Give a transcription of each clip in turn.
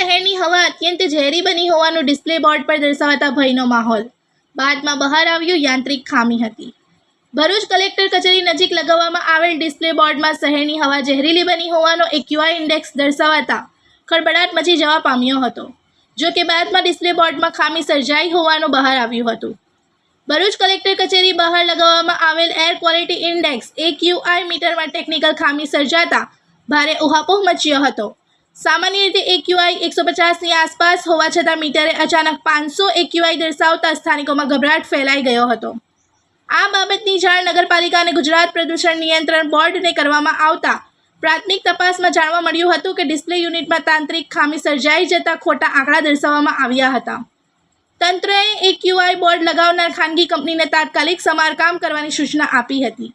હવા અત્યંત ઝેરી બની હોવાનું ડિસ્પ્લે બોર્ડ પર દર્શાવતા ભયનો માહોલ. બાદમાં બહાર આવ્યું યાંત્રિક ખામી હતી. ભરૂચ કલેક્ટર કચેરી નજીક લગાવવામાં આવેલ ડિસ્પ્લે બોર્ડમાં શહેરની હવા ઝેરીલી બની હોવાનો એક્યુઆઈ ઇન્ડેક્સ દર્શાવાતા ખળબડાટ મચી જવા પામ્યો હતો, જો કે બાદમાં ડિસ્પ્લે બોર્ડમાં ખામી સર્જાઈ હોવાનું બહાર આવ્યું હતું. ભરૂચ કલેક્ટર કચેરી બહાર લગાવવામાં આવેલ એર ક્વોલિટી ઇન્ડેક્સ એક્યુઆઈ મીટરમાં ટેકનિકલ ખામી સર્જાતા ભારે ઉહાપોહ મચ્યો હતો. સામાન્ય રીતે એક્યુઆઈ એકસો પચાસની આસપાસ હોવા છતાં મીટરે અચાનક પાંચસો એક્યુઆઈ દર્શાવતા સ્થાનિકોમાં ગભરાટ ફેલાઈ ગયો હતો. આ બાબતની જાણ નગરપાલિકા અને ગુજરાત પ્રદૂષણ નિયંત્રણ બોર્ડને કરવામાં આવતા પ્રાથમિક તપાસમાં જાણવા મળ્યું હતું કે ડિસ્પ્લે યુનિટમાં તાંત્રિક ખામી સર્જાઈ જતા ખોટા આંકડા દર્શાવવામાં આવ્યા હતા. તંત્રએ એક્યુઆઈ બોર્ડ લગાવનાર ખાનગી કંપનીને તાત્કાલિક સમારકામ કરવાની સૂચના આપી હતી.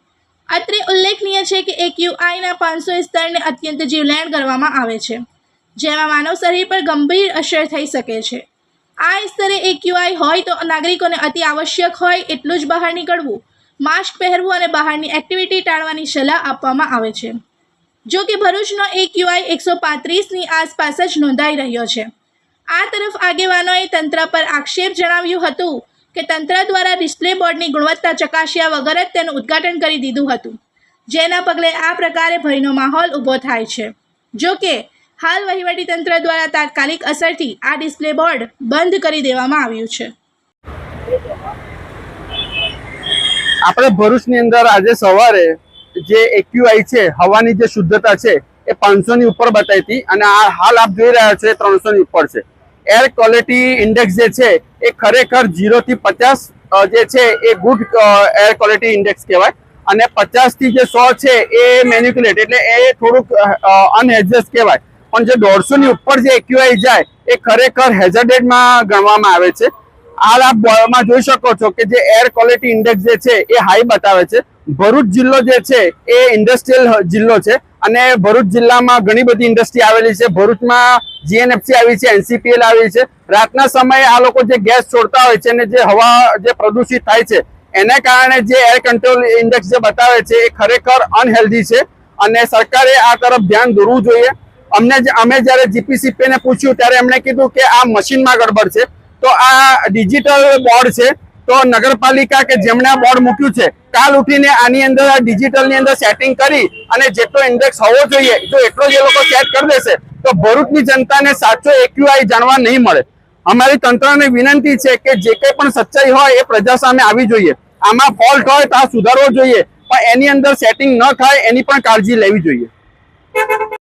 અત્રે ઉલ્લેખનીય છે કે એક્યુઆઈના પાંચસો સ્તરને અત્યંત જીવલેણ કરવામાં આવે છે. જેમાં માનવ શરીર પર ગંભીર અસર થઈ શકે છે. આ સ્તરે એક્યુઆઈ હોય તો નાગરિકોને અતિ આવશ્યક હોય એટલું જ બહાર નીકળવું, માસ્ક પહેરવું અને બહારની એક્ટિવિટી ટાળવાની સલાહ આપવામાં આવે છે. જો કે ભરૂચનો એક્યુઆઈ એકસો પાંત્રીસની આસપાસ જ નોંધાઈ રહ્યો છે. આ તરફ આગેવાનોએ તંત્ર પર આક્ષેપ જણાવ્યું હતું કે તંત્ર દ્વારા ડિસ્પ્લે બોર્ડની ગુણવત્તા ચકાસ્યા વગર જ તેનું ઉદ્ઘાટન કરી દીધું હતું. જેના પગલે આ પ્રકારે ભયનો માહોલ ઊભો થાય છે. જો કે હાલ વહીવટીતંત્ર દ્વારા તાત્કાલિક અસરથી આ ડિસ્પ્લે બોર્ડ બંધ કરી દેવામાં આવ્યું છે. આપણે ભરૂચની અંદર આજે સવારે જે એક્યુઆઈ છે, હવાની જે શુદ્ધતા છે, એ પાંચસો ની ઉપર બતાવી હતી અને આ હાલ આપ જોઈ રહ્યા છો એ ત્રણસો ની ઉપર છે. એર ક્વોલિટી ઇન્ડેક્સ જે છે, એ ખરેખર ઝીરો થી પચાસ જે છે, એ ગુડ એર ક્વોલિટી ઇન્ડેક્સ કહેવાય. અને પચાસથી જે સો છે, એ મેન્યુક્યુલેટ એટલે એ થોડુંક અનએડજસ્ટ કહેવાય. પણ જે દોઢસો ની ઉપર જે એક્યુઆઈ જાય, એ ખરેખર હેઝર્ડેડમાં ગણવામાં આવે છે. હાલ આપ બોર્ડમાં જોઈ શકો છો કે જે એર ક્વોલિટી ઇન્ડેક્સ જે છે, એ હાઈ બતાવે છે. ભરૂચ જિલ્લો જે છે, એ ઇન્ડસ્ટ્રીયલ જિલ્લો છે. અને ભરૂચ જિલ્લામાં ઘણી બધી ઇન્ડસ્ટ્રી આવેલી છે. ભરૂચમાં જીએનએફસી આવી છે એનસીપીએલ આવી છે. રાતના સમયે આ લોકો જે ગેસ છોડતા હોય છે અને જે હવા જે પ્રદૂષિત થાય છે, એને કારણે જે એર કંટ્રોલ ઇન્ડેક્સ જે બતાવે છે, એ ખરેખર અનહેલ્ધી છે. અને સરકારે આ તરફ ધ્યાન દોરવું જોઈએ. અમને અમે જ્યારે જીપીસીપી ને પૂછ્યું, ત્યારે એમણે કીધું કે આ મશીનમાં ગડબડ છે. તો આ ડિજિટલ બોર્ડ છે. તો નગરપાલિકા કે જેમણે આ બોર્ડ મૂક્યું છે, કાલ ઉઠીને આની અંદર આ ડિજિટલની અંદર સેટિંગ કરી અને જેટલો ઇન્ડેક્સ હોવો જોઈએ, જો એટલો જ એ લોકો સેટ કરી દેશે, તો ભરૂચની જનતાને સાચો એક્યુઆઈ જાણવા નહીં મળે. અમારી તંત્રને વિનંતી છે કે જે કંઈ પણ સચ્ચાઈ હોય એ પ્રજા સામે આવી જોઈએ. આમાં ફોલ્ટ હોય તો આ સુધારવો જોઈએ, પણ એની અંદર સેટિંગ ન થાય એની પણ કાળજી લેવી જોઈએ.